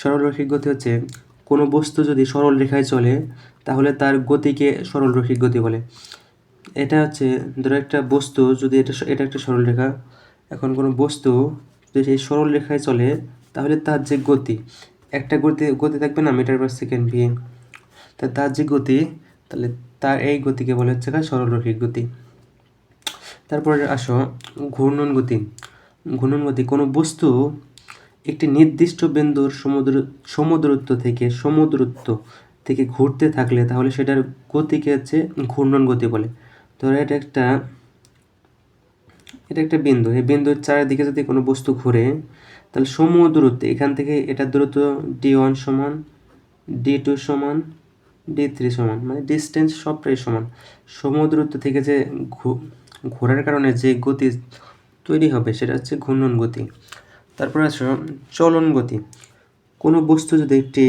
সরলরৈখিক গতি হচ্ছে, কোনো বস্তু যদি সরল রেখায় চলে, তাহলে তার গতিকে সরলরৈখিক গতি বলে। এটা হচ্ছে, ধরো একটা বস্তু যদি এটা এটা একটা সরল রেখা, এখন কোনো বস্তু যদি সেই সরল রেখায় চলে, তাহলে তার যে গতি, একটা গতি গতি থাকবে না মিটার পার সেকেন্ড ভি তা তার যে গতি, তাহলে তার এই গতিকে বলে হচ্ছে সরলরৈখিক গতি। তারপরে আসো, ঘূর্ণন গতি। ঘূর্ণন গতি, কোনো বস্তু একটি নির্দিষ্ট বিন্দুর সমুদ্র, সমুদ্রত্ব থেকে সমুদ্রত্ব থেকে ঘুরতে থাকলে তাহলে সেটার গতিকে হচ্ছে ঘূর্ণন গতি বলে। ধরো এটা একটা এটা একটা বিন্দু। এই বিন্দুর চারিদিকে যদি কোনো বস্তু ঘুরে, তাহলে সমুদ্রত্ব দূরত্বে এখান থেকে এটা দূরত্ব ডি ওয়ান সমান, ডি টু সমান, ডি থ্রি সমান মানে ডিস্টেন্স সবটাই সমান। সমুদ্রত্ব দূরত্ব থেকে যে ঘোরার কারণে যে গতি তৈরি হবে, সেটা হচ্ছে ঘূর্ণন গতি। তারপর আছে চলন গতি কোনো বস্তু যদি একটি,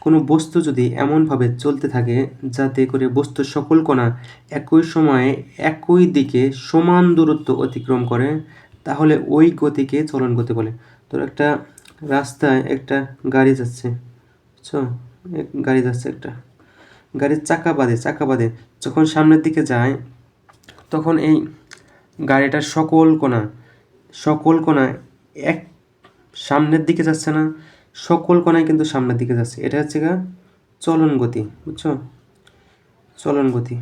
কোনো বস্তু যদি এমনভাবে চলতে থাকে যাতে করে বস্তুর সকল কণা একই সময়ে একই দিকে সমান দূরত্ব অতিক্রম করে, তাহলে ওই গতিকে চলন গতি বলে। তো একটা রাস্তায় একটা গাড়ি যাচ্ছে, বুঝছ? গাড়ি যাচ্ছে একটা। গাড়ির চাকা বাঁধে চাকা বাঁধে। যখন সামনের দিকে যায়, তখন এই গাড়িটার সকল কোণা সকল কোণা এক সামনের দিকে যাচ্ছে না, সকল কোণায় কিন্তু সামনের দিকে যাচ্ছে। এটা হচ্ছে গা চলন গতি, বুঝছ? চলন গতি।